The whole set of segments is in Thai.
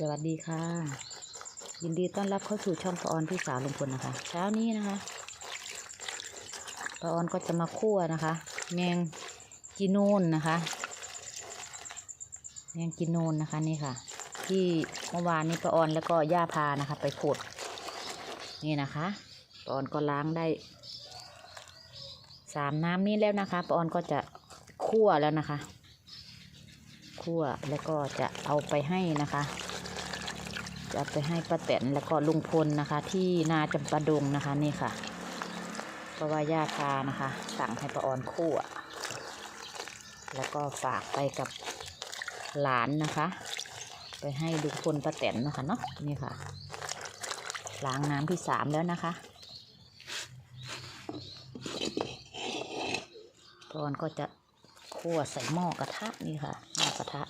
สวัสดีค่ะ ยินดีต้อนรับเข้าสู่ช่องปออนพี่สาวลุงพลนะคะ เช้านี้นะคะปออนก็จะมาคั่วนะคะ แมงจีนูนนะคะ แมงจีนูนนะคะนี่ค่ะ ที่เมื่อวานนี้ปออนแล้วก็ย่าพานะคะ ไปขุดนี่นะคะปออนก็ล้างได้สามน้ำนี้แล้วนะคะปออนก็จะคั่วแล้วนะคะคั่วแล้วก็จะเอาไปให้นะคะ จะไปให้ป้าแตนแล้วก็ลุงพลนะคะ ที่นาจำปาดงนะคะนี่ค่ะเพราะว่าย่าคานะคะ สั่งให้ป้าออนคั่วแล้วก็ฝากไปกับหลานนะคะ ไปให้ลุงพลป้าแตนนะคะเนาะนี่ค่ะล้างน้ำที่สามแล้วนะคะปออนก็จะคั่วใส่หม้อกระทะนี่ค่ะหม้อกระทะ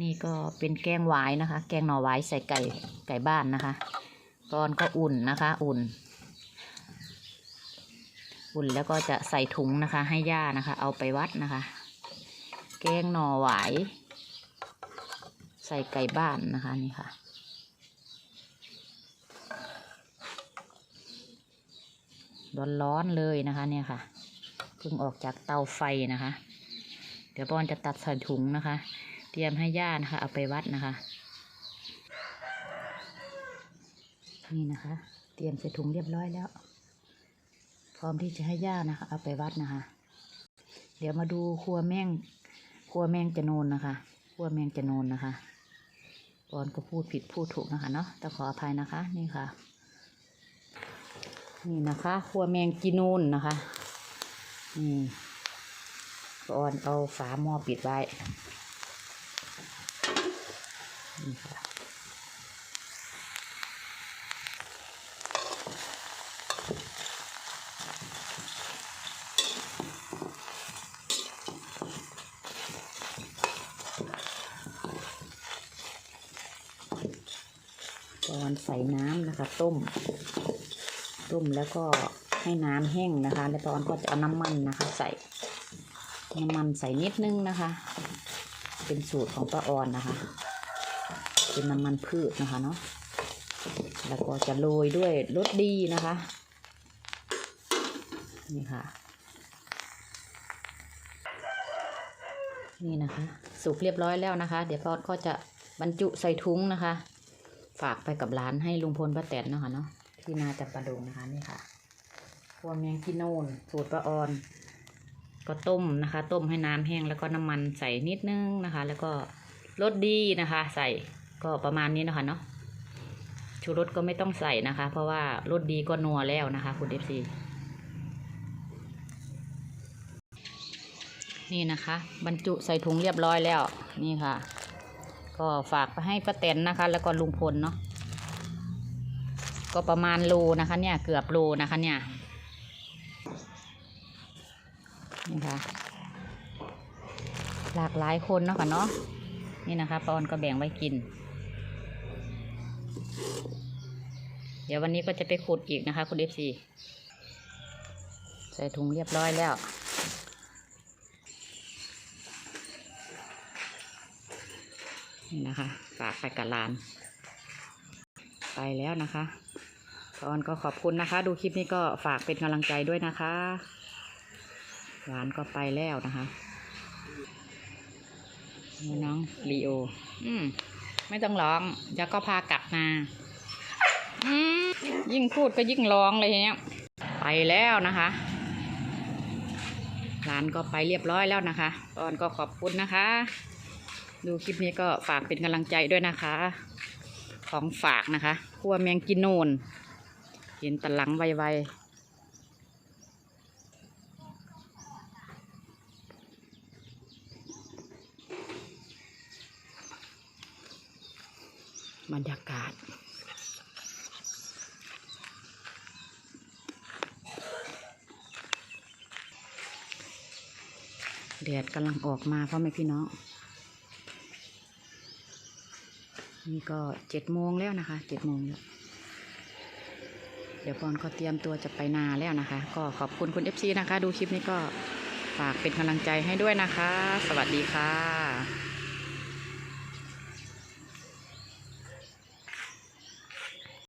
นี่ก็เป็นแกงหวายนะคะ แกงหน่อหวายใส่ไก่ไก่บ้านนะคะตอนก็อุ่นนะคะ อุ่น อุ่นแล้วก็จะใส่ถุงนะคะ ให้ย่านะคะ เอาไปวัดนะคะ แกงหน่อหวายใส่ไก่บ้านนะคะนี่ค่ะ ร้อนๆเลยนะคะเนี่ยค่ะเพิ่งออกจากเตาไฟนะคะ เดี๋ยวบอนจะตัดใส่ถุงนะคะ เตรียมให้ย่านะคะ เอาไปวัดนะคะ นี่นะคะ เตรียมใส่ถุงเรียบร้อยแล้ว พร้อมที่จะให้ย่านะคะ เอาไปวัดนะคะ เดี๋ยวมาดูครัวแมงครัวแมงจะโนนนะคะครัวแมงจะโนนนะคะบอนก็พูดผิดพูดถูกนะคะเนาะแต่ขออภัยนะคะนี่ค่ะ นี่นะคะครัวแมงจีนูนนะคะนี่บอนเอาฝาหม้อปิดไว้ นี่ค่ะตอนใส่น้ำนะคะ ต้ม ต้มแล้วก็ให้น้ำแห้งนะคะ แล้วตอนก็จะเอาน้ำมันนะคะ ใส่น้ำมันใส่นิดนึงนะคะ เป็นสูตรของป้าออนนะคะ เป็นน้ำมันพืชนะคะเนาะแล้วก็จะโรยด้วยรสดีนะคะ นี่ค่ะ นี่นะคะ สุกเรียบร้อยแล้วนะคะ เดี๋ยวพอดก็จะบรรจุใส่ถุงนะคะ ฝากไปกับร้านให้ลุงพลป้าแตนเนาะค่ะเนาะที่นาจับประดงนะคะนี่ค่ะพวงแมงที่โน่นสูตรป้าออน ก็ต้มนะคะ ต้มให้น้ำแห้งแล้วก็น้ำมันใส่นิดนึงนะคะ แล้วก็รสดีนะคะ ใส่ ก็ประมาณนี้นะคะเนาะชูรสก็ไม่ต้องใส่นะคะ เพราะว่ารสดีก็นัวแล้วนะคะ คุณเอฟซีนี่นะคะ บรรจุใส่ถุงเรียบร้อยแล้วนี่ค่ะ ก็ฝากไปให้ป้าแตนนะคะ แล้วก็ลุงพลเนาะก็ประมาณโลนะคะ เนี่ยเกือบโลนะคะ เนี่ยนี่ค่ะหลากหลายคนเนาะค่ะเนาะนี่นะคะปอนก็แบ่งไว้กิน เดี๋ยววันนี้ก็จะไปขุดอีกนะคะ คุณเอฟซีใส่ถุงเรียบร้อยแล้ว นี่นะคะฝากไปกับลาน ไปแล้วนะคะปาอนก็ขอบคุณนะคะ ดูคลิปนี้ก็ฝากเป็นกำลังใจด้วยนะคะหลานก็ไปแล้วนะคะน้องลีโอ อืม ไม่ต้องร้องเดี๋ยวก็พากลับมา ยิ่งพูดก็ยิ่งร้องเลยเนี้ยไปแล้วนะคะหลานก็ไปเรียบร้อยแล้วนะคะตอนก็ขอบคุณนะคะ ดูคลิปนี้ก็ฝากเป็นกำลังใจด้วยนะคะ ของฝากนะคะคั่วแมงกินโนนเห็นตะลังไวๆบรรยากาศ แดดกำลังออกมาพ่อแม่พี่น้อง นี่ก็เจ็ดโมงแล้วนะคะเจ็ดโมงแล้วเดี๋ยวปอนก็เตรียมตัวจะไปนาแล้วนะคะ ก็ขอบคุณคุณเอฟซีนะคะ ดูคลิปนี้ก็ฝากเป็นกำลังใจให้ด้วยนะคะ สวัสดีค่ะ